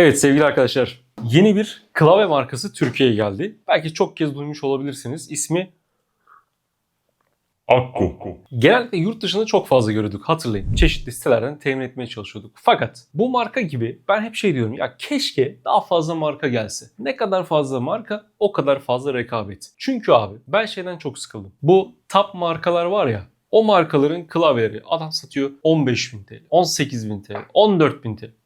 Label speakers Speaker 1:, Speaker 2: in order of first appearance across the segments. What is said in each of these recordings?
Speaker 1: Evet sevgili arkadaşlar, yeni bir klavye markası Türkiye'ye geldi. Belki çok kez duymuş olabilirsiniz. İsmi
Speaker 2: Akko.
Speaker 1: genellikle yurt dışında çok fazla görüyorduk hatırlayın. Çeşitli sitelerden temin etmeye çalışıyorduk. Fakat bu marka gibi ben hep şey diyorum ya keşke daha fazla marka gelse. Ne kadar fazla marka o kadar fazla rekabet. Çünkü abi ben şeyden çok sıkıldım. Bu top markalar var ya o markaların klavyeleri adam satıyor 15.000 TL, 18.000 TL, 14.000 TL.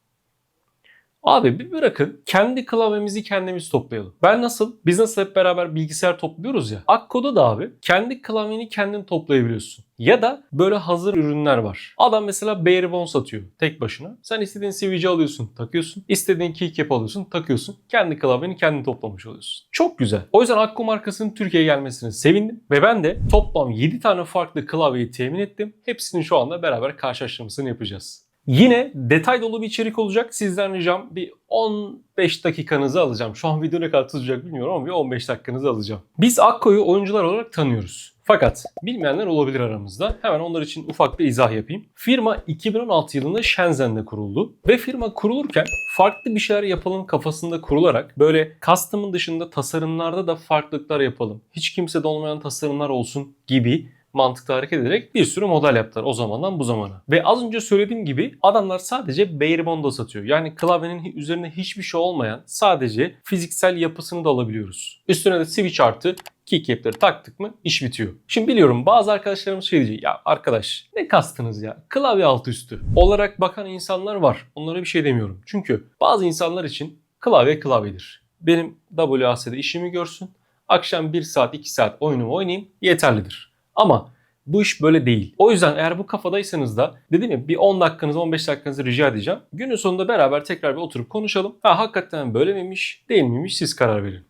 Speaker 1: Abi bir bırakın kendi klavyemizi kendimiz toplayalım. Ben nasıl? Biz nasıl hep beraber bilgisayar topluyoruz ya. Akko'da da abi kendi klavyeni kendin toplayabiliyorsun. Ya da böyle hazır ürünler var. Adam mesela Barebone satıyor tek başına. Sen istediğin CVC alıyorsun, takıyorsun. İstediğin keycap alıyorsun, takıyorsun. Kendi klavyeni kendin toplamış oluyorsun. Çok güzel. O yüzden Akko markasının Türkiye'ye gelmesine sevindim. Ve ben de toplam 7 tane farklı klavyeyi temin ettim. Hepsinin şu anda beraber karşılaştırmasını yapacağız. Yine detay dolu bir içerik olacak. Sizden ricam bir 15 dakikanızı alacağım. Şu an video ne kadar tutacak bilmiyorum ama bir 15 dakikanızı alacağım. Biz Akko'yu oyuncular olarak tanıyoruz. Fakat bilmeyenler olabilir aramızda. Hemen onlar için ufak bir izah yapayım. Firma 2016 yılında Shenzhen'de kuruldu. Ve firma kurulurken farklı bir şeyler yapalım kafasında kurularak böyle custom'ın dışında tasarımlarda da farklılıklar yapalım. Hiç kimsede olmayan tasarımlar olsun gibi mantıkta hareket ederek bir sürü model yaptılar o zamandan bu zamana. Ve az önce söylediğim gibi adamlar sadece Barebone'da satıyor. Yani klavyenin üzerine hiçbir şey olmayan sadece fiziksel yapısını da alabiliyoruz. Üstüne de switch artı keycap'leri taktık mı iş bitiyor. Şimdi biliyorum bazı arkadaşlarımız şey diyecek ya arkadaş ne kastınız ya klavye altı üstü olarak bakan insanlar var. Onlara bir şey demiyorum. Çünkü bazı insanlar için klavye klavyedir. Benim WAS'de işimi görsün. Akşam 1 saat 2 saat oyunumu oynayayım yeterlidir. Ama bu iş böyle değil. O yüzden eğer bu kafadaysanız da dedim ya bir 10 dakikanızı 15 dakikanızı rica edeceğim. Günün sonunda beraber tekrar bir oturup konuşalım. Ha hakikaten böyle miymiş değil miymiş siz karar verin.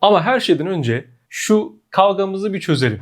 Speaker 1: Ama her şeyden önce şu kavgamızı bir çözelim.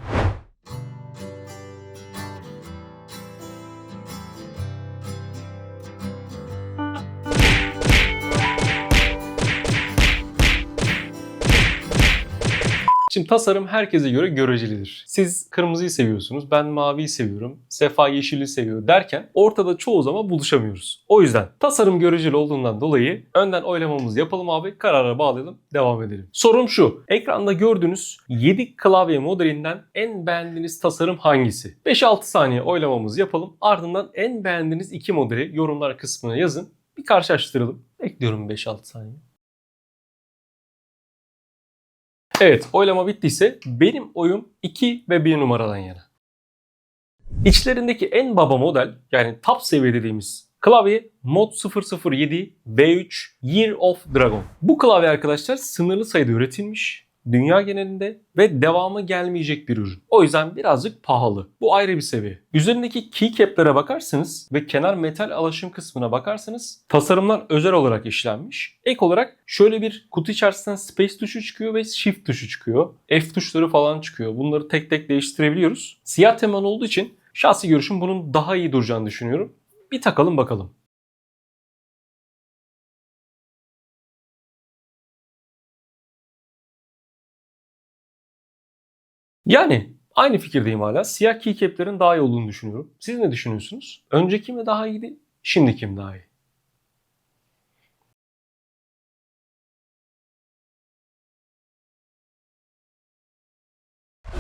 Speaker 1: Şimdi tasarım herkese göre görecelidir. Siz kırmızıyı seviyorsunuz, ben maviyi seviyorum, Sefa yeşili seviyor derken ortada çoğu zaman buluşamıyoruz. O yüzden tasarım göreceli olduğundan dolayı önden oylamamızı yapalım abi, karara bağlayalım, devam edelim. Sorum şu, ekranda gördüğünüz 7 klavye modelinden en beğendiğiniz tasarım hangisi? 5-6 saniye oylamamızı yapalım, ardından en beğendiğiniz 2 modeli yorumlar kısmına yazın. Bir karşılaştıralım. Bekliyorum 5-6 saniye. Evet oylama bittiyse benim oyum 2 ve 1 numaradan yana. İçlerindeki en baba model yani top seviye dediğimiz klavye Mod 007 B3 Year of Dragon. Bu klavye arkadaşlar sınırlı sayıda üretilmiş. Dünya genelinde ve devamı gelmeyecek bir ürün. O yüzden birazcık pahalı. Bu ayrı bir seviye. Üzerindeki keycap'lere bakarsanız ve kenar metal alaşım kısmına bakarsanız tasarımlar özel olarak işlenmiş. Ek olarak şöyle bir kutu içerisinden space tuşu çıkıyor ve shift tuşu çıkıyor. F tuşları falan çıkıyor. Bunları tek tek değiştirebiliyoruz. Siyah teman olduğu için şahsi görüşüm bunun daha iyi duracağını düşünüyorum. Bir takalım bakalım. Yani aynı fikirdeyim hala. Siyah keycap'lerin daha iyi olduğunu düşünüyorum. Siz ne düşünüyorsunuz? Önceki mi daha iyiydi? Şimdiki mi daha iyi?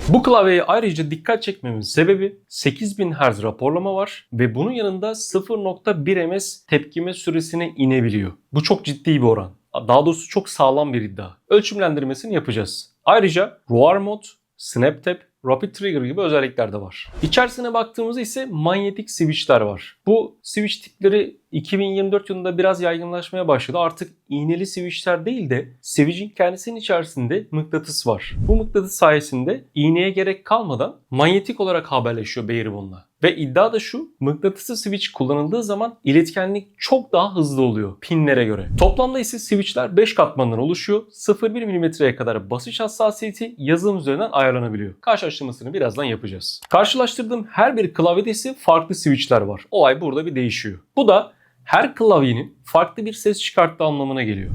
Speaker 1: Bu klavyeye ayrıca dikkat çekmemin sebebi 8000 Hz raporlama var ve bunun yanında 0.1 ms tepkime süresine inebiliyor. Bu çok ciddi bir oran. Daha doğrusu çok sağlam bir iddia. Ölçümlendirmesini yapacağız. Ayrıca ROAR mod, Snap Tap, Rapid Trigger gibi özellikler de var. İçerisine baktığımızda ise manyetik switchler var. Bu switch tipleri 2024 yılında biraz yaygınlaşmaya başladı. Artık iğneli switchler değil de switch'in kendisinin içerisinde mıknatıs var. Bu mıknatıs sayesinde iğneye gerek kalmadan manyetik olarak haberleşiyor Barebone'la. Ve iddia da şu, mıknatıslı switch kullanıldığı zaman iletkenlik çok daha hızlı oluyor pinlere göre. Toplamda ise switchler 5 katmandan oluşuyor. 0.1 mm'ye kadar basınç hassasiyeti yazılım üzerinden ayarlanabiliyor. Karşılaştırmasını birazdan yapacağız. Karşılaştırdığım her bir klavyede farklı switchler var. Olay burada bir değişiyor. Bu da her klavyenin farklı bir ses çıkarttığı anlamına geliyor.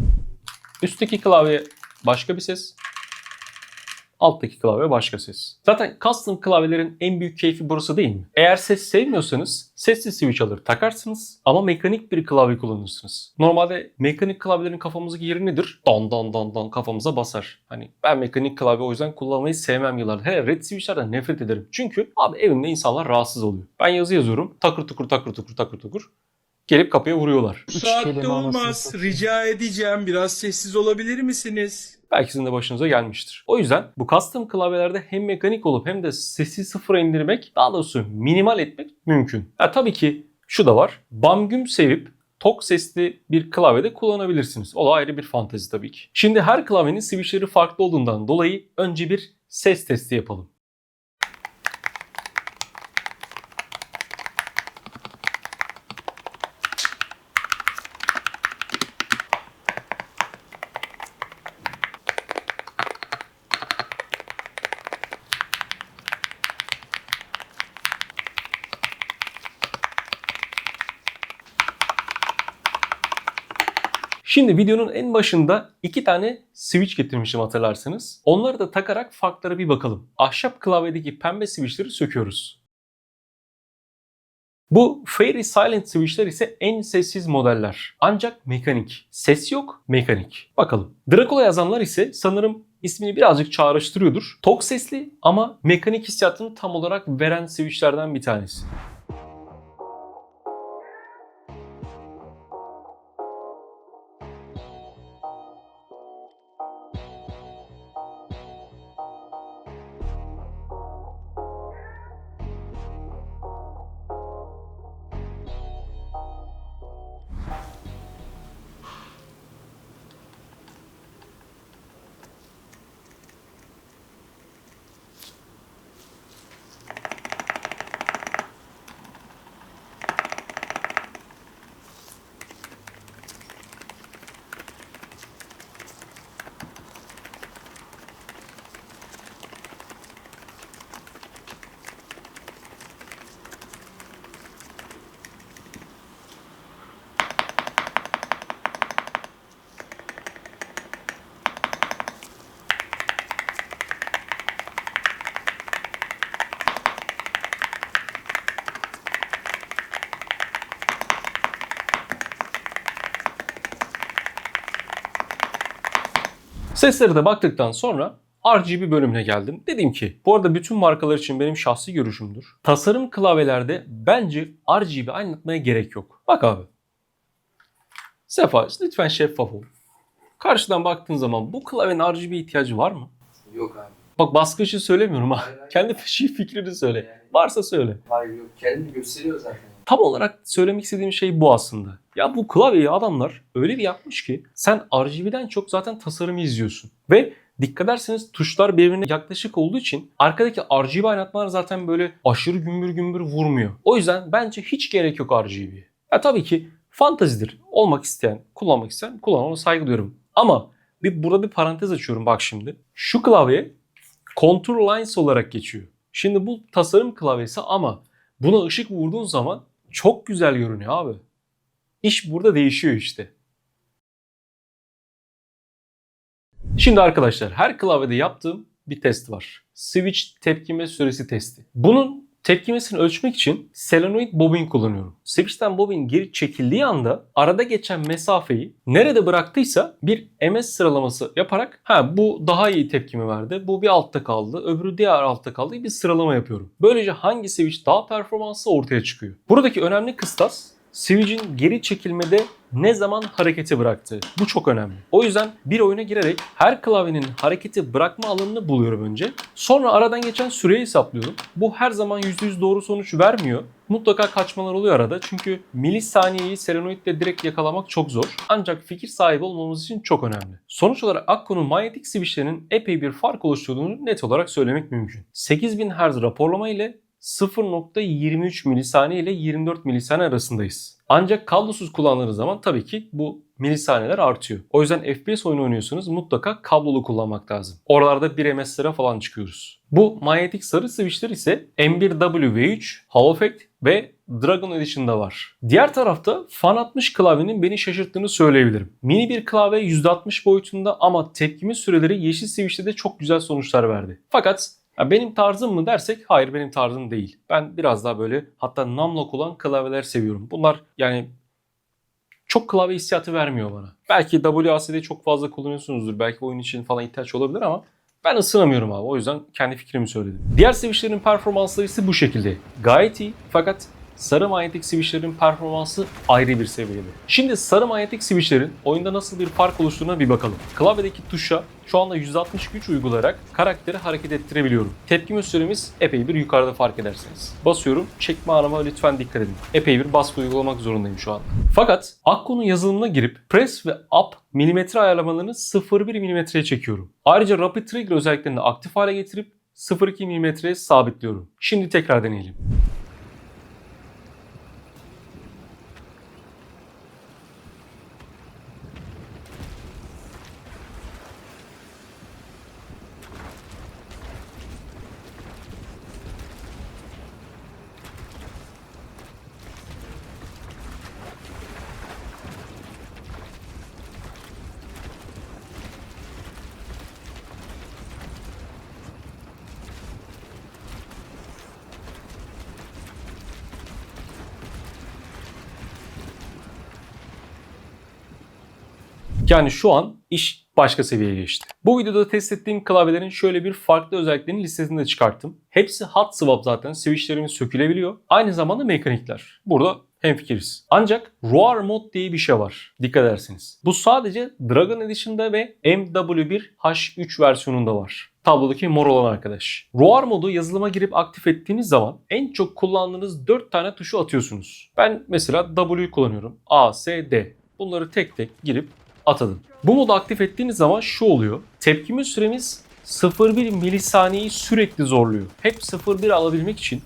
Speaker 1: Üstteki klavye başka bir ses. Alttaki klavye başka ses. Zaten custom klavyelerin en büyük keyfi burası değil mi? Eğer ses sevmiyorsanız sesli switch alır takarsınız ama mekanik bir klavye kullanırsınız. Normalde mekanik klavyelerin kafamızdaki yeri nedir? Don don don don kafamıza basar. Hani ben mekanik klavye o yüzden kullanmayı sevmem yıllardır. Hele red switchlerden nefret ederim. Çünkü abi evimde insanlar rahatsız oluyor. Ben yazı yazıyorum. Takır tukur takır tukur takır tukur. Gelip kapıya vuruyorlar.
Speaker 3: Üç
Speaker 2: saatte
Speaker 3: kelime anasını
Speaker 2: olmaz. Rica edeceğim. Biraz sessiz olabilir misiniz?
Speaker 1: Belki sizin de başınıza gelmiştir. O yüzden bu custom klavyelerde hem mekanik olup hem de sesi sıfıra indirmek, daha doğrusu minimal etmek mümkün. Ha, tabii ki şu da var. Bam güm sevip tok sesli bir klavyede kullanabilirsiniz. O da ayrı bir fantezi tabii ki. Şimdi her klavyenin switchleri farklı olduğundan dolayı önce bir ses testi yapalım. Şimdi videonun en başında iki tane switch getirmişim hatırlarsınız. Onları da takarak farklara bir bakalım. Ahşap klavyedeki pembe switchleri söküyoruz. Bu Fairy Silent switchler ise en sessiz modeller. Ancak mekanik. Ses yok, mekanik. Bakalım. Dracula yazanlar ise sanırım ismini birazcık çağrıştırıyordur. Tok sesli ama mekanik hissiyatını tam olarak veren switchlerden bir tanesi. Seslere de baktıktan sonra RGB bölümüne geldim. Dedim ki bu arada bütün markalar için benim şahsi görüşümdür. Tasarım klavyelerde bence RGB aydınlatmaya gerek yok. Bak abi. Sefa lütfen şeffaf ol. Karşıdan baktığın zaman bu klavyenin RGB ihtiyacı var mı?
Speaker 4: Yok abi.
Speaker 1: Bak baskı için söylemiyorum ha.
Speaker 4: Hayır, hayır.
Speaker 1: Kendi fikrini söyle.
Speaker 4: Yani,
Speaker 1: Varsa söyle.
Speaker 4: hayır yok. Kendini gösteriyor zaten.
Speaker 1: Tam olarak söylemek istediğim şey bu aslında. Ya bu klavyeyi adamlar öyle bir yapmış ki sen RGB'den çok zaten tasarımı izliyorsun. Ve dikkat ederseniz tuşlar birbirine yaklaşık olduğu için arkadaki RGB aydınlatmalar zaten böyle aşırı gümbür gümbür vurmuyor. O yüzden bence hiç gerek yok RGB'ye. Ya tabii ki fantazidir. Olmak isteyen, kullanmak isteyen kullan ona saygı duyuyorum. Ama bir burada bir parantez açıyorum bak şimdi. Şu klavye Contour Lines olarak geçiyor. Şimdi bu tasarım klavyesi ama buna ışık vurduğun zaman çok güzel görünüyor abi. İş burada değişiyor işte. Şimdi arkadaşlar her klavyede yaptığım bir test var. Switch tepkime süresi testi. Bunun tepkimesini ölçmek için solenoid bobin kullanıyorum. Switch'ten bobin geri çekildiği anda arada geçen mesafeyi nerede bıraktıysa bir MS sıralaması yaparak ha bu daha iyi tepkimi verdi. Bu bir altta kaldı. Öbürü diğer altta kaldı. Bir sıralama yapıyorum. Böylece hangi switch daha performanslı ortaya çıkıyor. Buradaki önemli kıstas Switch'in geri çekilmede ne zaman hareketi bıraktığı. Bu çok önemli. O yüzden bir oyuna girerek her klavyenin hareketi bırakma alanını buluyorum önce. Sonra aradan geçen süreyi hesaplıyorum. Bu her zaman %100 doğru sonuç vermiyor. Mutlaka kaçmalar oluyor arada çünkü milisaniyeyi solenoidle direkt yakalamak çok zor. Ancak fikir sahibi olmamız için çok önemli. Sonuç olarak Akko'nun manyetik switchlerinin epey bir fark oluşturduğunu net olarak söylemek mümkün. 8000 Hz raporlama ile 0.23 milisaniye ile 24 milisaniye arasındayız. Ancak kablosuz kullandığınız zaman tabii ki bu milisaniyeler artıyor. O yüzden FPS oyunu oynuyorsanız mutlaka kablolu kullanmak lazım. Oralarda 1 MS'lere falan çıkıyoruz. Bu manyetik sarı switchler ise M1W3, Hall Effect ve Dragon Edition'da var. Diğer tarafta Fan 60 klavyenin beni şaşırttığını söyleyebilirim. Mini bir klavye %60 boyutunda ama tepkime süreleri yeşil switch'te de çok güzel sonuçlar verdi. Fakat ya benim tarzım mı dersek hayır benim tarzım değil. Ben biraz daha böyle hatta numlock olan klavyeler seviyorum. Bunlar yani çok klavye hissiyatı vermiyor bana. Belki WASD'de çok fazla kullanıyorsunuzdur. Belki oyun için falan ihtiyaç olabilir ama ben ısınamıyorum abi. O yüzden kendi fikrimi söyledim. Diğer switchlerin performansları ise bu şekilde. Gayet iyi fakat sarı manyetik switchlerin performansı ayrı bir seviyede. Şimdi sarı manyetik switchlerin oyunda nasıl bir fark oluşturduğuna bir bakalım. Klavyedeki tuşa şu anda 160 güç uygulayarak karakteri hareket ettirebiliyorum. Tepkime süremiz epey bir yukarıda fark edersiniz. Basıyorum, çekme anıma lütfen dikkat edin. Epey bir baskı uygulamak zorundayım şu anda. Fakat Akko'nun yazılımına girip press ve up milimetre ayarlamalarını 0.1 milimetreye çekiyorum. Ayrıca rapid trigger özelliklerini aktif hale getirip 0.2 milimetreye sabitliyorum. Şimdi tekrar deneyelim. Yani şu an iş başka seviyeye geçti. Bu videoda test ettiğim klavyelerin şöyle bir farklı özelliklerini listesini de çıkarttım. Hepsi hot swap zaten. Switchlerimiz sökülebiliyor. Aynı zamanda mekanikler. Burada hemfikiriz. Ancak Roar Mod diye bir şey var. Dikkat ederseniz. Bu sadece Dragon Edition'da ve MW1H3 versiyonunda var. Tablodaki mor olan arkadaş. Roar modu yazılıma girip aktif ettiğiniz zaman en çok kullandığınız 4 tane tuşu atıyorsunuz. Ben mesela W kullanıyorum. A, S, D. Bunları tek tek girip atadım. Bu modu aktif ettiğiniz zaman şu oluyor. Tepkime süremiz 0.1 milisaniyeyi sürekli zorluyor. Hep 0.1 alabilmek için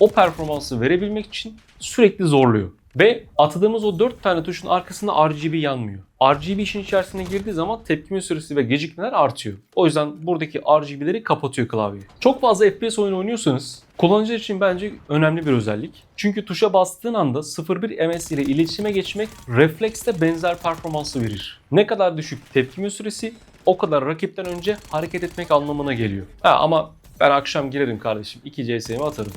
Speaker 1: o performansı verebilmek için sürekli zorluyor. Ve atadığımız o 4 tane tuşun arkasında RGB yanmıyor. RGB işin içerisine girdiği zaman tepkime süresi ve gecikmeler artıyor. O yüzden buradaki RGB'leri kapatıyor klavye. Çok fazla FPS oyunu oynuyorsanız kullanıcılar için bence önemli bir özellik. Çünkü tuşa bastığın anda 0.1 ms ile iletişime geçmek reflekste benzer performansı verir. Ne kadar düşük tepkime süresi o kadar rakipten önce hareket etmek anlamına geliyor. Ha ama ben akşam girerim kardeşim 2 CS'mi atarım.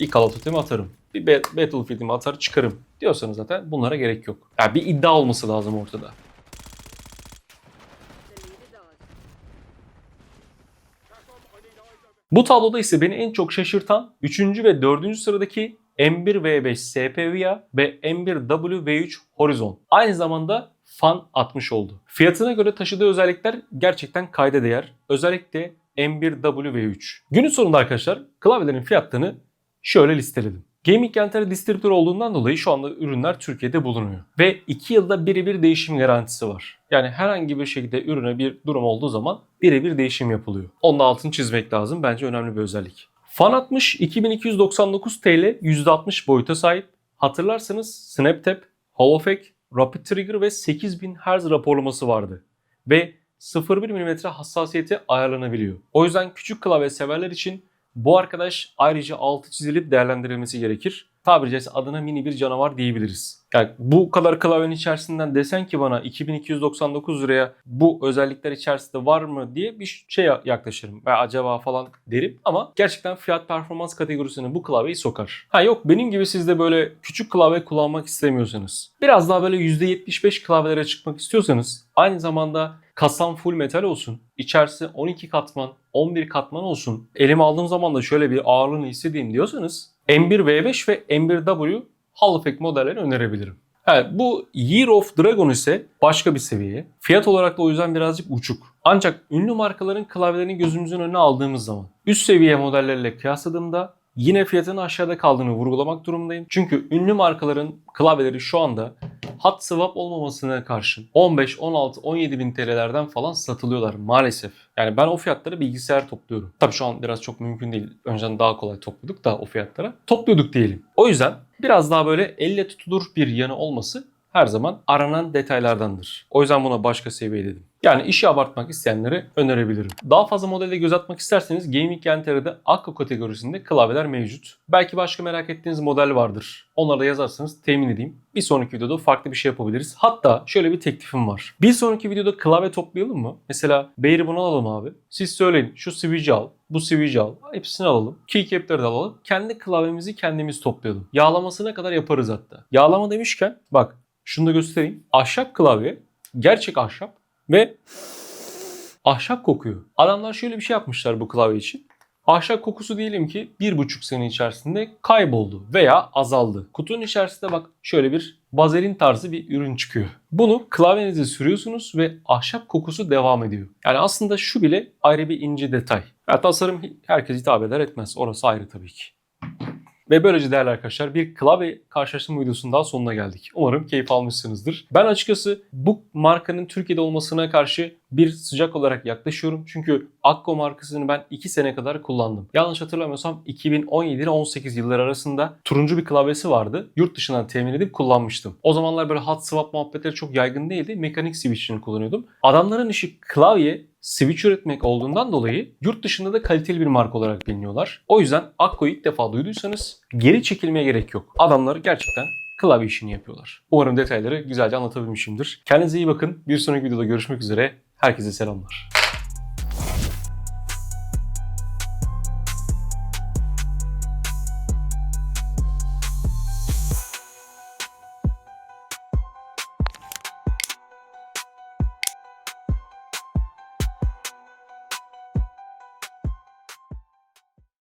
Speaker 1: Bir Call of Duty'mi atarım. Bir Bat- Battlefield'imi atar çıkarım diyorsanız zaten bunlara gerek yok. Yani bir iddia olması lazım ortada. Bu tabloda ise beni en çok şaşırtan 3. ve 4. sıradaki M1V5 SPVIA ve M1W3 Horizon. Aynı zamanda Fan 60 oldu. Fiyatına göre taşıdığı özellikler gerçekten kayda değer. Özellikle M1W3. Günün sonunda arkadaşlar klavyelerin fiyatlarını şöyle listeledim. Gaming Enter distribütör olduğundan dolayı şu anda ürünler Türkiye'de bulunuyor. Ve 2 yılda birebir değişim garantisi var. Yani herhangi bir şekilde ürüne bir durum olduğu zaman birebir değişim yapılıyor. Onun altını çizmek lazım. Bence önemli bir özellik. Fan 60 2299 TL %60 boyuta sahip. Hatırlarsanız SnapTap, Effect, Rapid Trigger ve 8000 Hz raporlaması vardı. Ve 0.1 mm hassasiyeti ayarlanabiliyor. O yüzden küçük klavye severler için bu arkadaş ayrıca altı çizilip değerlendirilmesi gerekir. Tabiri caizse adına mini bir canavar diyebiliriz. Yani bu kadar klavyenin içerisinden desen ki bana 2299 liraya bu özellikler içerisinde var mı diye bir şey yaklaşırım. Ve acaba falan derim ama gerçekten fiyat performans kategorisine bu klavyeyi sokar. Ha yok benim gibi siz de böyle küçük klavye kullanmak istemiyorsanız biraz daha böyle %75 klavyelere çıkmak istiyorsanız aynı zamanda kasam full metal olsun. İçerisi 12 katman, 11 katman olsun. Elime aldığım zaman da şöyle bir ağırlığını hissedeyim diyorsanız M1V5 ve M1W Hall Effect modellerini önerebilirim. Evet, bu Year of Dragon ise başka bir seviye. Fiyat olarak da o yüzden birazcık uçuk. Ancak ünlü markaların klavyelerini gözümüzün önüne aldığımız zaman üst seviye modellerle kıyasladığımda yine fiyatının aşağıda kaldığını vurgulamak durumundayım. Çünkü ünlü markaların klavyeleri şu anda hot swap olmamasına karşın 15, 16, 17 bin TL'lerden falan satılıyorlar maalesef. Yani ben o fiyatlara bilgisayar topluyorum. Tabii şu an biraz çok mümkün değil. Önceden daha kolay topluyorduk da o fiyatlara. Topluyorduk diyelim. O yüzden biraz daha böyle elle tutulur bir yanı olması her zaman aranan detaylardandır. O yüzden buna başka seviye dedim. Yani işi abartmak isteyenlere önerebilirim. Daha fazla modelde göz atmak isterseniz Gaming Yentere'de Akko kategorisinde klavyeler mevcut. Belki başka merak ettiğiniz model vardır. Onları da yazarsanız temin edeyim. Bir sonraki videoda farklı bir şey yapabiliriz. Hatta şöyle bir teklifim var. Bir sonraki videoda klavye toplayalım mı? Mesela Beyri bunu alalım abi. Siz söyleyin şu switch'i al, bu switch'i al. Hepsini alalım. Keycap'leri de alalım. Kendi klavyemizi kendimiz toplayalım. Yağlamasına kadar yaparız hatta. Yağlama demişken bak şunu da göstereyim. Ahşap klavye. Gerçek ahşap. Ve ahşap kokuyor. Adamlar şöyle bir şey yapmışlar bu klavye için. Ahşap kokusu diyelim ki bir buçuk sene içerisinde kayboldu veya azaldı. Kutunun içerisinde bak şöyle bir bazelin tarzı bir ürün çıkıyor. Bunu klavyenize sürüyorsunuz ve ahşap kokusu devam ediyor. Yani aslında şu bile ayrı bir ince detay. Ya tasarım herkes hitap eder etmez. Orası ayrı tabii ki. Ve böylece değerli arkadaşlar bir klavye karşılaştırma videosunun daha sonuna geldik. Umarım keyif almışsınızdır. Ben açıkçası bu markanın Türkiye'de olmasına karşı bir sıcak olarak yaklaşıyorum. Çünkü Akko markasını ben 2 sene kadar kullandım. Yanlış hatırlamıyorsam 2017 ile 18 yılları arasında turuncu bir klavyesi vardı. Yurt dışından temin edip kullanmıştım. O zamanlar böyle hot swap muhabbetleri çok yaygın değildi. Mekanik switch'ini kullanıyordum. Adamların işi klavye switch üretmek olduğundan dolayı yurt dışında da kaliteli bir marka olarak biliniyorlar. O yüzden Akko'yu ilk defa duyduysanız geri çekilmeye gerek yok. Adamlar gerçekten klavye işini yapıyorlar. Umarım detayları güzelce anlatabilmişimdir. Kendinize iyi bakın. Bir sonraki videoda görüşmek üzere. Herkese selamlar.